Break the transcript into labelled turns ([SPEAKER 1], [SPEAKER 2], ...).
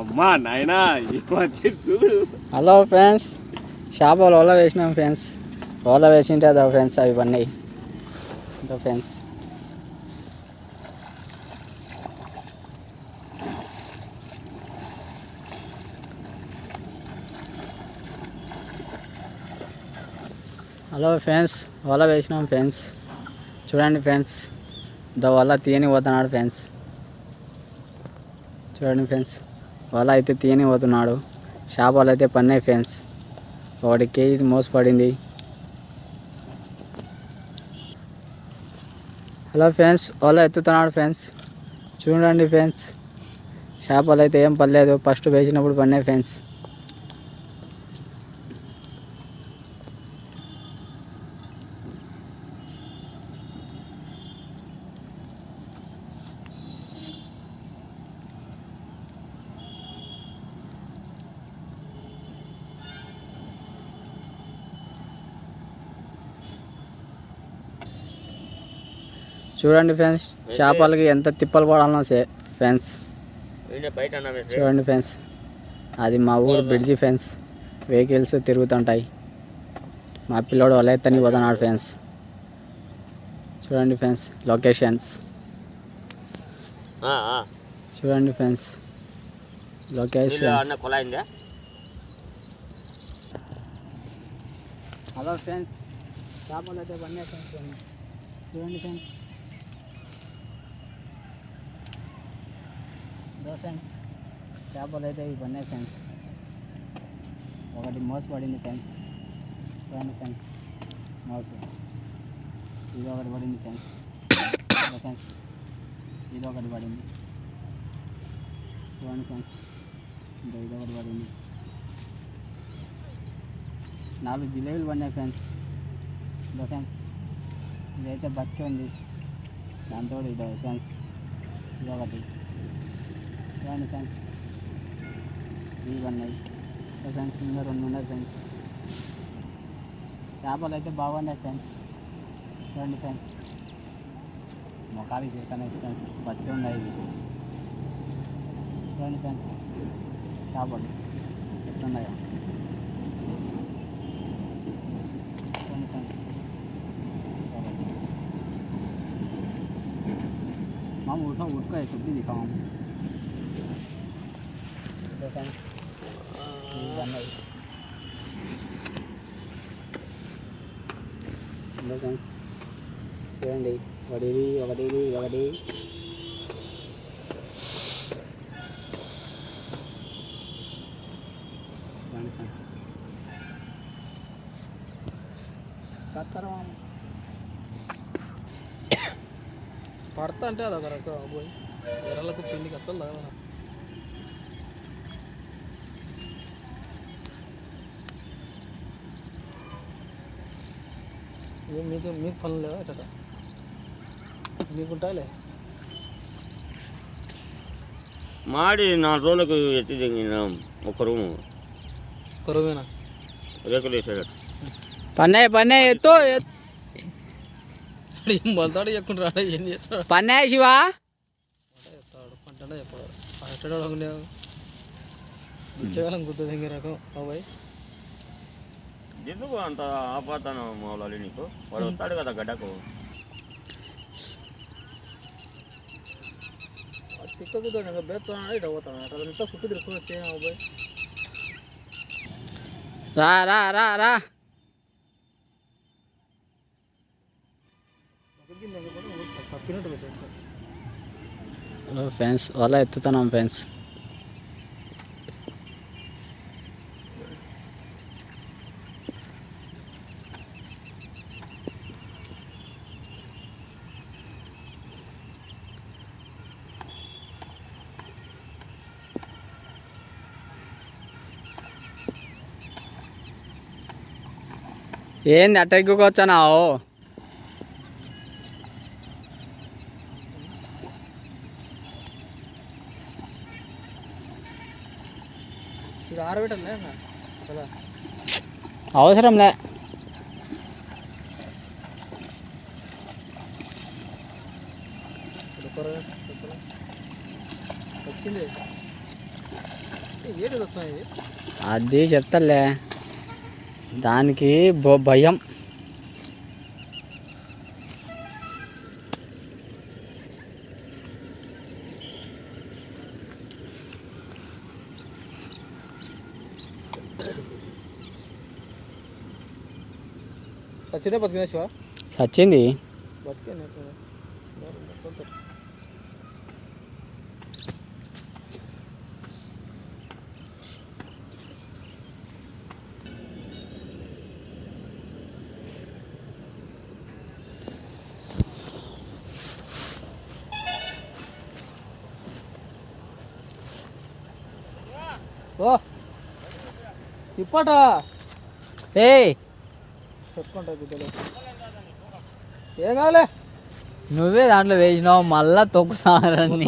[SPEAKER 1] అమ్మా నాయనా చూడు.
[SPEAKER 2] హలో ఫ్రెండ్స్ షాపులో ఓలా వేసినాం ఫ్రెండ్స్. ఓలా వేసింటే అదో ఫ్రెండ్స్ అవి పన్నాయి అదో ఫ్రెండ్స్. హలో ఫ్రెండ్స్ ఓలా వేసినాం ఫ్రెండ్స్. చూడండి ఫ్రెండ్స్ ద వల్ల తీయని పోతున్నాడు ఫ్రెండ్స్. చూడండి ఫ్రెండ్స్. వల అయితే తీయని పోతున్నాడు చేపలు అయితే పన్నాయి ఫ్రెండ్స్. ఒకటి కేజీ మోసపడింది. హలో ఫ్రెండ్స్ వల ఎత్తుతున్నాడు ఫ్రెండ్స్. చూడండి ఫ్రెండ్స్ చేపలు అయితే ఏం పర్లేదు ఫస్ట్ వేసినప్పుడు పన్నాయి ఫ్రెండ్స్. చూడండి ఫ్రెండ్స్ చేపలకి ఎంత తిప్పలు పడాలనో సే- ఫ్రెండ్స్. చూడండి ఫ్రెండ్స్ అది మా ఊరు బ్రిడ్జి ఫ్రెండ్స్. వెహికల్స్ తిరుగుతుంటాయి. మా పిల్లోడు వలెత్తని పోతున్నాడు ఫ్రెండ్స్. చూడండి ఫ్రెండ్స్ లొకేషన్స్. చూడండి ఫ్రెండ్స్ లొకేషన్ హలో ఫ్రెండ్స్ చేపలు అయితే చూడండి ఫ్రెండ్స్. ఇదో ఫ్రెండ్స్ చేపలు అయితే ఇవి పన్నాయి ఫ్రెండ్స్ ఒకటి మోసపడింది ఫ్రెండ్స్ చూడండి ఫ్రెండ్స్ మోస. ఇది ఒకటి పడింది ఫ్రెండ్స్ ఇదో ఫ్రెండ్స్ ఇది ఒకటి పడింది. చూడండి ఫ్రెండ్స్ ఇంకా ఇది ఒకటి పడింది. నాలుగు జిలేబీలు పడినాయి ఫ్రెండ్స్ ఇదో ఫ్రెండ్స్ ఇదైతే బతికి ఉంది. దాంతో ఇదో ఫ్రెండ్స్ ఇది దాని ఫ్రెండ్స్ ఇవి ఉన్నాయి సో ఫ్రెండ్స్ ఇంకా రెండు ఉన్నాయి ఫ్రెండ్స్ చేపలు అయితే బాగున్నాయి ఫ్రెండ్స్ చూడండి ఫ్రెండ్స్ మొఖాలు చేస్తాను ఫ్రెండ్స్ బతి ఉన్నాయి చూడండి ఫ్రెండ్స్ చేపలు ఎట్లున్నాయో मामा उठा उठ का है सब भी दिखाऊँ ఫ్రెండ్స్ చూడండి ఒకటిది ఒకటిది ఒకటి.
[SPEAKER 3] పడతా అంటే అదొక రకం పోయి ఎర్రలకు పిండికి అసలు తగలదు. మీకు మీకు పనులు లేదా అట్ట మీకుంటాయిలే
[SPEAKER 1] మాడి నాలుగు రోజులకు ఎత్తి దిగినాం ఒక రూము
[SPEAKER 3] కరువేనా
[SPEAKER 1] రేకులు వేసేటట్టు
[SPEAKER 2] పన్నాయి పన్నాయి ఎత్తు ఎత్తు.
[SPEAKER 3] ఏం బలతాడు ఎక్కుంటాడు రాడా ఏం చేస్తాడు
[SPEAKER 2] పన్నాయి శివా
[SPEAKER 3] చెప్తాడు పంటనే చెప్పాడు పంటడం లేవు బిచ్చగాలం గుర్తు దగ్గర రకం అబ్బాయి
[SPEAKER 1] ఎందుకు అంత ఆపాతాను మౌలాలి నీకు? వాడు వస్తాడు కదా గడ్డకు.
[SPEAKER 3] తిక్కకు ఇంకా బేస్తాను ఇటు పోతాను అదంతా చుట్టూ తిరుగు వచ్చే అబ్బాయి
[SPEAKER 2] రా రా రా రా.
[SPEAKER 3] తప్పినట్టు పెట్టాడు
[SPEAKER 2] హలో ఫ్రెండ్స్ వల ఎత్తుతున్నాం ఫ్రెండ్స్ ఏంది అట్ట ఎక్కుకొచ్చానావు
[SPEAKER 3] ఇది ఆరబెట్టలే అలా
[SPEAKER 2] అవసరంలే
[SPEAKER 3] ఇప్పుడు కూర పెట్టలే. వచ్చింది. ఏంటి ఇది వస్తున్నాయి? ఇది
[SPEAKER 2] అది చెప్తాలే దానికి భయం.
[SPEAKER 3] సచ్చినే బతికినేసివా
[SPEAKER 2] చచ్చింది
[SPEAKER 3] బతికే ఓ. తిప్పటా
[SPEAKER 2] ఏ
[SPEAKER 3] చెప్పుకుంటా బిడ్డలు. ఏం కావాలి
[SPEAKER 2] నువ్వే దాంట్లో వేసినావు మళ్ళా తొక్కుతారని.